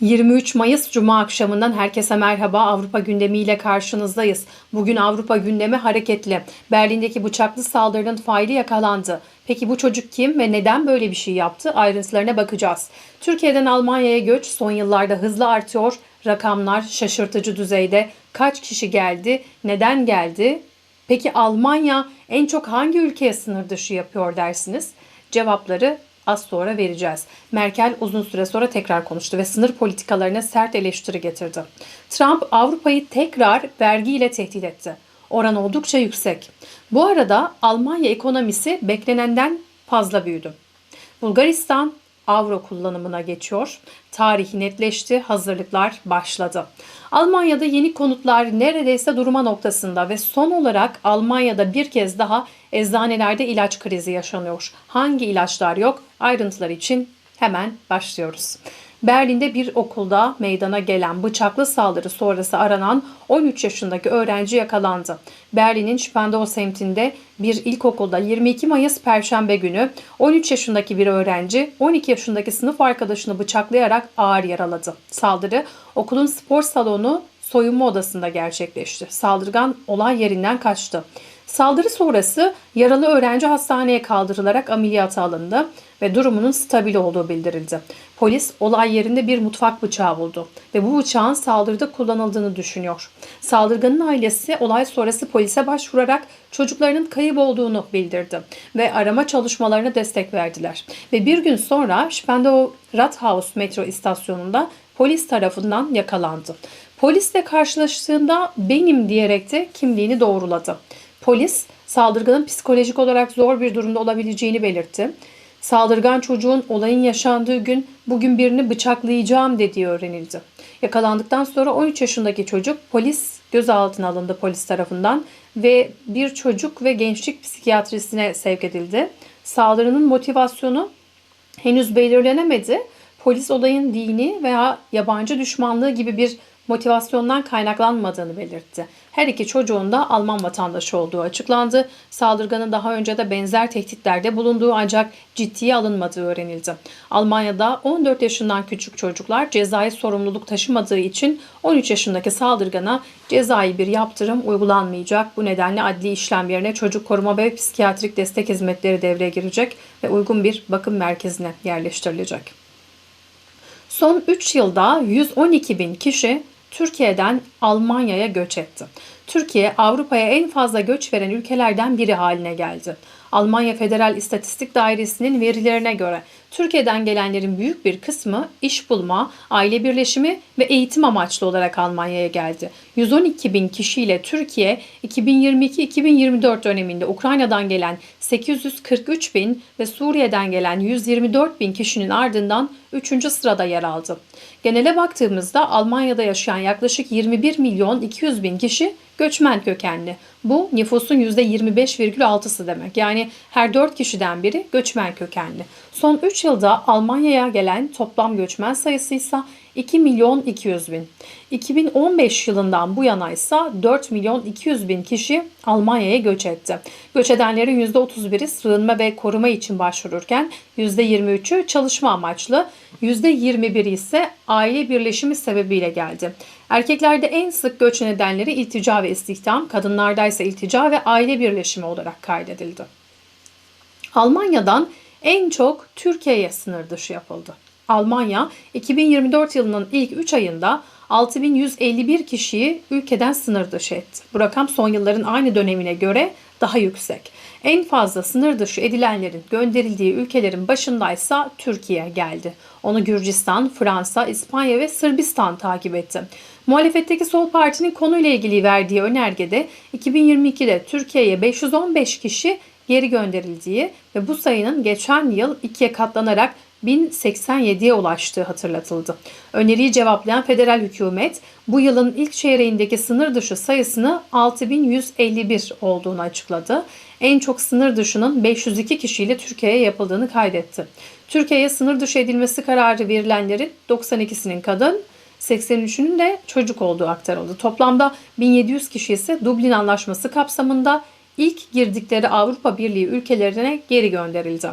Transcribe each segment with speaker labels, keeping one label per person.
Speaker 1: 23 Mayıs Cuma akşamından herkese merhaba. Avrupa gündemiyle karşınızdayız. Bugün Avrupa gündemi hareketli. Berlin'deki bıçaklı saldırının faili yakalandı. Peki bu çocuk kim ve neden böyle bir şey yaptı? Ayrıntılarına bakacağız. Türkiye'den Almanya'ya göç son yıllarda hızla artıyor. Rakamlar şaşırtıcı düzeyde. Kaç kişi geldi? Neden geldi? Peki Almanya en çok hangi ülkeye sınır dışı yapıyor dersiniz? Cevapları az sonra vereceğiz. Merkel uzun süre sonra tekrar konuştu ve sınır politikalarına sert eleştiri getirdi. Trump Avrupa'yı tekrar vergiyle tehdit etti. Oran oldukça yüksek. Bu arada Almanya ekonomisi beklenenden fazla büyüdü. Bulgaristan avro kullanımına geçiyor. Tarih netleşti, hazırlıklar başladı. Almanya'da yeni konutlar neredeyse durma noktasında ve son olarak Almanya'da bir kez daha eczanelerde ilaç krizi yaşanıyor. Hangi ilaçlar yok? Ayrıntılar için hemen başlıyoruz. Berlin'de bir okulda meydana gelen bıçaklı saldırı sonrası aranan 13 yaşındaki öğrenci yakalandı. Berlin'in Spandau semtinde bir ilkokulda 22 Mayıs Perşembe günü 13 yaşındaki bir öğrenci 12 yaşındaki sınıf arkadaşını bıçaklayarak ağır yaraladı. Saldırı okulun spor salonu soyunma odasında gerçekleşti. Saldırgan olay yerinden kaçtı. Saldırı sonrası yaralı öğrenci hastaneye kaldırılarak ameliyata alındı ve durumunun stabil olduğu bildirildi. Polis olay yerinde bir mutfak bıçağı buldu ve bu bıçağın saldırıda kullanıldığını düşünüyor. Saldırganın ailesi olay sonrası polise başvurarak çocuklarının kayıp olduğunu bildirdi ve arama çalışmalarına destek verdiler. Ve bir gün sonra Spandau Rathaus metro istasyonunda polis tarafından yakalandı. Polisle karşılaştığında benim diyerek de kimliğini doğruladı. Polis saldırganın psikolojik olarak zor bir durumda olabileceğini belirtti. Saldırgan çocuğun olayın yaşandığı gün bugün birini bıçaklayacağım dediği öğrenildi. Yakalandıktan sonra 13 yaşındaki çocuk polis gözaltına alındı polis tarafından ve bir çocuk ve gençlik psikiyatrisine sevk edildi. Saldırının motivasyonu henüz belirlenemedi. Polis olayın dini veya yabancı düşmanlığı gibi bir motivasyondan kaynaklanmadığını belirtti. Her iki çocuğun da Alman vatandaşı olduğu açıklandı. Saldırganın daha önce de benzer tehditlerde bulunduğu ancak ciddiye alınmadığı öğrenildi. Almanya'da 14 yaşından küçük çocuklar cezai sorumluluk taşımadığı için 13 yaşındaki saldırgana cezai bir yaptırım uygulanmayacak. Bu nedenle adli işlem yerine çocuk koruma ve psikiyatrik destek hizmetleri devreye girecek ve uygun bir bakım merkezine yerleştirilecek. Son 3 yılda 112 bin kişi Türkiye'den Almanya'ya göç etti. Türkiye Avrupa'ya en fazla göç veren ülkelerden biri haline geldi. Almanya Federal İstatistik Dairesi'nin verilerine göre Türkiye'den gelenlerin büyük bir kısmı iş bulma, aile birleşimi ve eğitim amaçlı olarak Almanya'ya geldi. 112 bin kişiyle Türkiye 2022-2024 döneminde Ukrayna'dan gelen 843 bin ve Suriye'den gelen 124 bin kişinin ardından 3. sırada yer aldı. Genele baktığımızda Almanya'da yaşayan yaklaşık 21 milyon 200 bin kişi göçmen kökenli. Bu nüfusun %25,6'sı demek. Yani her 4 kişiden biri göçmen kökenli. Son 3 yılda Almanya'ya gelen toplam göçmen sayısı ise 2 milyon 200 bin. 2015 yılından bu yana ise 4 milyon 200 bin kişi Almanya'ya göç etti. Göç edenlerin %31'i sığınma ve koruma için başvururken %23'ü çalışma amaçlı, %21'i ise aile birleşimi sebebiyle geldi. Erkeklerde en sık göç nedenleri iltica ve istihdam, kadınlarda ise iltica ve aile birleşimi olarak kaydedildi. Almanya'dan en çok Türkiye'ye sınır dışı yapıldı. Almanya 2024 yılının ilk 3 ayında 6151 kişiyi ülkeden sınır dışı etti. Bu rakam son yılların aynı dönemine göre daha yüksek. En fazla sınır dışı edilenlerin gönderildiği ülkelerin başındaysa Türkiye geldi. Onu Gürcistan, Fransa, İspanya ve Sırbistan takip etti. Muhalefetteki Sol Parti'nin konuyla ilgili verdiği önergede 2022'de Türkiye'ye 515 kişi geri gönderildiği ve bu sayının geçen yıl ikiye katlanarak 1087'ye ulaştığı hatırlatıldı. Öneriyi cevaplayan federal hükümet bu yılın ilk çeyreğindeki sınır dışı sayısını 6151 olduğunu açıkladı. En çok sınır dışının 502 kişiyle Türkiye'ye yapıldığını kaydetti. Türkiye'ye sınır dışı edilmesi kararı verilenlerin 92'sinin kadın, 83'ünün de çocuk olduğu aktarıldı. Toplamda 1700 kişi ise Dublin Anlaşması kapsamında ilk girdikleri Avrupa Birliği ülkelerine geri gönderildi.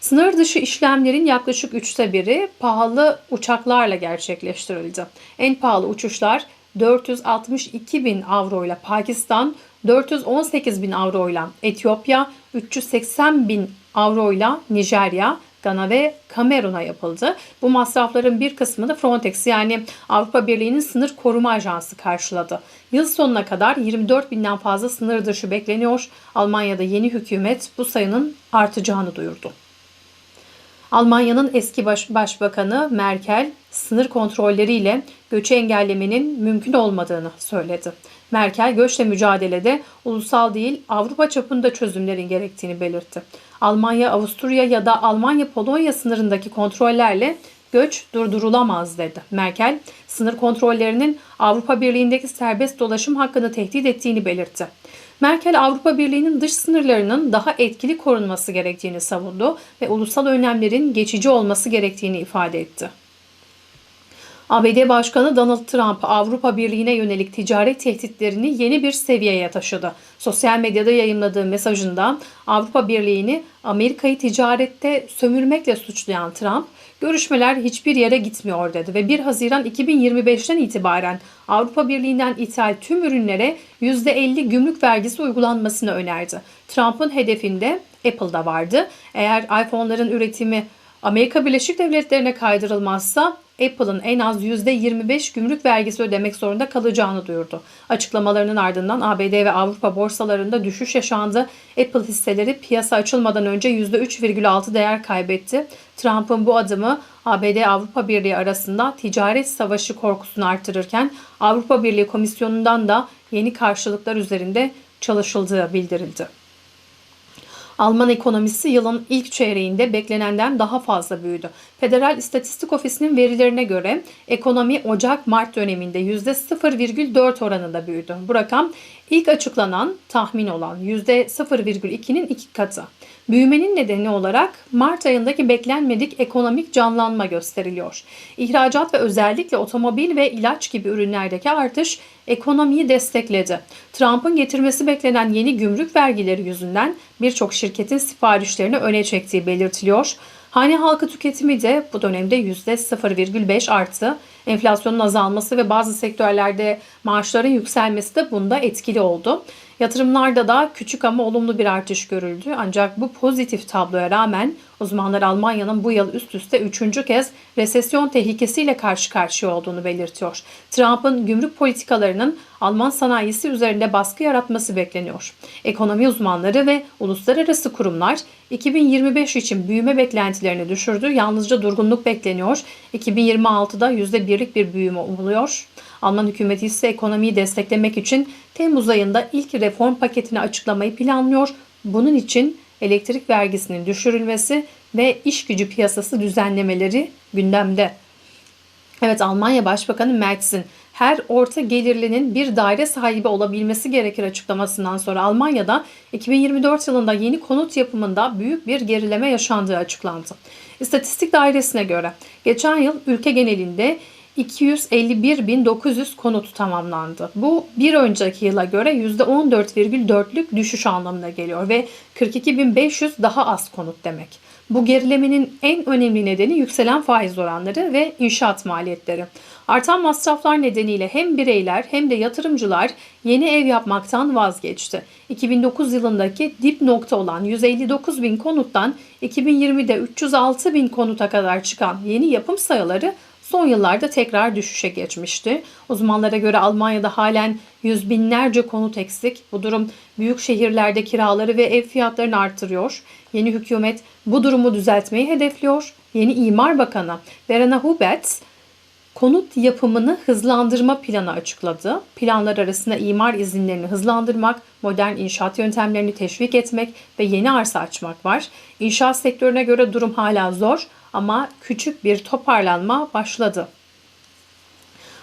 Speaker 1: Sınır dışı işlemlerin yaklaşık üçte biri pahalı uçaklarla gerçekleştirildi. En pahalı uçuşlar 462 bin avro ile Pakistan, 418 bin avro ile Etiyopya, 380 bin avro ile Nijerya, Gana ve Kamerun'a yapıldı. Bu masrafların bir kısmını Frontex yani Avrupa Birliği'nin sınır koruma ajansı karşıladı. Yıl sonuna kadar 24 binden fazla sınır dışı bekleniyor. Almanya'da yeni hükümet bu sayının artacağını duyurdu. Almanya'nın eski baş, başbakanı Merkel sınır kontrolleriyle göçü engellemenin mümkün olmadığını söyledi. Merkel göçle mücadelede ulusal değil Avrupa çapında çözümlerin gerektiğini belirtti. Almanya, Avusturya ya da Almanya-Polonya sınırındaki kontrollerle göç durdurulamaz dedi. Merkel, sınır kontrollerinin Avrupa Birliği'ndeki serbest dolaşım hakkını tehdit ettiğini belirtti. Merkel Avrupa Birliği'nin dış sınırlarının daha etkili korunması gerektiğini savundu ve ulusal önlemlerin geçici olması gerektiğini ifade etti. ABD Başkanı Donald Trump Avrupa Birliği'ne yönelik ticaret tehditlerini yeni bir seviyeye taşıdı. Sosyal medyada yayınladığı mesajında Avrupa Birliği'ni Amerika'yı ticarette sömürmekle suçlayan Trump, görüşmeler hiçbir yere gitmiyor dedi ve 1 Haziran 2025'ten itibaren Avrupa Birliği'nden ithal tüm ürünlere %50 gümrük vergisi uygulanmasını önerdi. Trump'ın hedefinde Apple'da vardı. Eğer iPhone'ların üretimi Amerika Birleşik Devletleri'ne kaydırılmazsa Apple'ın en az %25 gümrük vergisi ödemek zorunda kalacağını duyurdu. Açıklamalarının ardından ABD ve Avrupa borsalarında düşüş yaşandı. Apple hisseleri piyasa açılmadan önce %3,6 değer kaybetti. Trump'ın bu adımı ABD-Avrupa Birliği arasında ticaret savaşı korkusunu artırırken Avrupa Birliği Komisyonu'ndan da yeni karşılıklar üzerinde çalışıldığı bildirildi. Alman ekonomisi yılın ilk çeyreğinde beklenenden daha fazla büyüdü. Federal İstatistik Ofisi'nin verilerine göre ekonomi Ocak-Mart döneminde %0,4 oranında büyüdü. Bu rakam ilk açıklanan tahmin olan %0,2'nin iki katı. Büyümenin nedeni olarak Mart ayındaki beklenmedik ekonomik canlanma gösteriliyor. İhracat ve özellikle otomobil ve ilaç gibi ürünlerdeki artış ekonomiyi destekledi. Trump'ın getirmesi beklenen yeni gümrük vergileri yüzünden birçok şirketin siparişlerini öne çektiği belirtiliyor. Hane halkı tüketimi de bu dönemde %0,5 arttı. Enflasyonun azalması ve bazı sektörlerde maaşların yükselmesi de bunda etkili oldu. Yatırımlarda da küçük ama olumlu bir artış görüldü. Ancak bu pozitif tabloya rağmen uzmanlar Almanya'nın bu yıl üst üste üçüncü kez resesyon tehlikesiyle karşı karşıya olduğunu belirtiyor. Trump'ın gümrük politikalarının Alman sanayisi üzerinde baskı yaratması bekleniyor. Ekonomi uzmanları ve uluslararası kurumlar 2025 için büyüme beklentilerini düşürdü. Yalnızca durgunluk bekleniyor. 2026'da %1'lik bir büyüme umuluyor. Alman hükümeti ise ekonomiyi desteklemek için Temmuz ayında ilk reform paketini açıklamayı planlıyor. Bunun için elektrik vergisinin düşürülmesi ve iş gücü piyasası düzenlemeleri gündemde. Evet Almanya Başbakanı Merz'in her orta gelirlinin bir daire sahibi olabilmesi gerekir açıklamasından sonra Almanya'da 2024 yılında yeni konut yapımında büyük bir gerileme yaşandığı açıklandı. İstatistik dairesine göre geçen yıl ülke genelinde 251.900 konut tamamlandı. Bu bir önceki yıla göre %14,4'lük düşüş anlamına geliyor ve 42.500 daha az konut demek. Bu gerilemenin en önemli nedeni yükselen faiz oranları ve inşaat maliyetleri. Artan masraflar nedeniyle hem bireyler hem de yatırımcılar yeni ev yapmaktan vazgeçti. 2009 yılındaki dip nokta olan 159 bin konuttan 2020'de 306 bin konuta kadar çıkan yeni yapım sayıları son yıllarda tekrar düşüşe geçmişti. Uzmanlara göre Almanya'da halen yüz binlerce konut eksik. Bu durum büyük şehirlerde kiraları ve ev fiyatlarını artırıyor. Yeni hükümet bu durumu düzeltmeyi hedefliyor. Yeni İmar Bakanı Verena Hubert konut yapımını hızlandırma planı açıkladı. Planlar arasında imar izinlerini hızlandırmak, modern inşaat yöntemlerini teşvik etmek ve yeni arsa açmak var. İnşaat sektörüne göre durum hala zor ama küçük bir toparlanma başladı.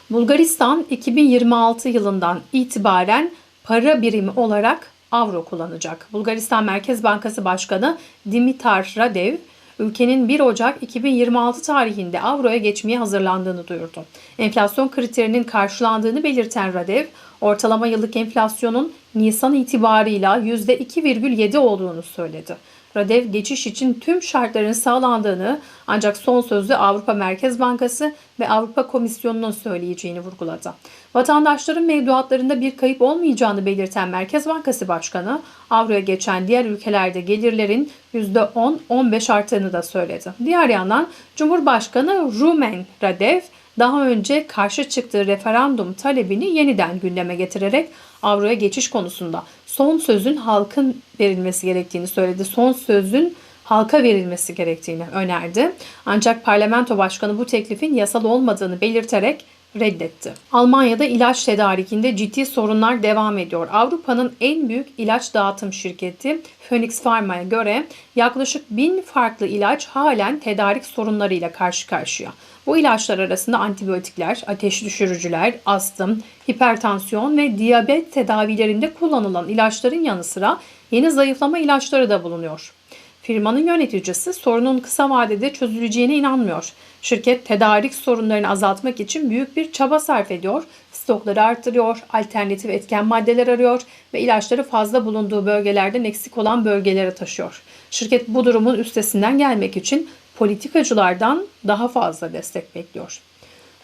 Speaker 1: Bulgaristan 2026 yılından itibaren para birimi olarak avro kullanacak. Bulgaristan Merkez Bankası Başkanı Dimitar Radev ülkenin 1 Ocak 2026 tarihinde avroya geçmeye hazırlandığını duyurdu. Enflasyon kriterinin karşılandığını belirten Radev, ortalama yıllık enflasyonun Nisan itibarıyla %2,7 olduğunu söyledi. Radev geçiş için tüm şartların sağlandığını ancak son sözü Avrupa Merkez Bankası ve Avrupa Komisyonu'nun söyleyeceğini vurguladı. Vatandaşların mevduatlarında bir kayıp olmayacağını belirten Merkez Bankası Başkanı, avroya geçen diğer ülkelerde gelirlerin %10-15 arttığını da söyledi. Diğer yandan Cumhurbaşkanı Rumen Radev, daha önce karşı çıktığı referandum talebini yeniden gündeme getirerek avroya geçiş konusunda son sözün halkın verilmesi gerektiğini söyledi. Son sözün halka verilmesi gerektiğini önerdi. Ancak parlamento başkanı bu teklifin yasal olmadığını belirterek reddetti. Almanya'da ilaç tedarikinde ciddi sorunlar devam ediyor. Avrupa'nın en büyük ilaç dağıtım şirketi Phoenix Pharma'ya göre yaklaşık bin farklı ilaç halen tedarik sorunlarıyla karşı karşıya. Bu ilaçlar arasında antibiyotikler, ateş düşürücüler, astım, hipertansiyon ve diyabet tedavilerinde kullanılan ilaçların yanı sıra yeni zayıflama ilaçları da bulunuyor. Firmanın yöneticisi sorunun kısa vadede çözüleceğine inanmıyor. Şirket tedarik sorunlarını azaltmak için büyük bir çaba sarf ediyor, stokları arttırıyor, alternatif etken maddeler arıyor ve ilaçları fazla bulunduğu bölgelerden eksik olan bölgelere taşıyor. Şirket bu durumun üstesinden gelmek için politikacılardan daha fazla destek bekliyor.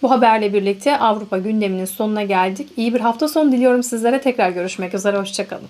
Speaker 1: Bu haberle birlikte Avrupa gündeminin sonuna geldik. İyi bir hafta sonu diliyorum sizlere. Tekrar görüşmek üzere. Hoşçakalın.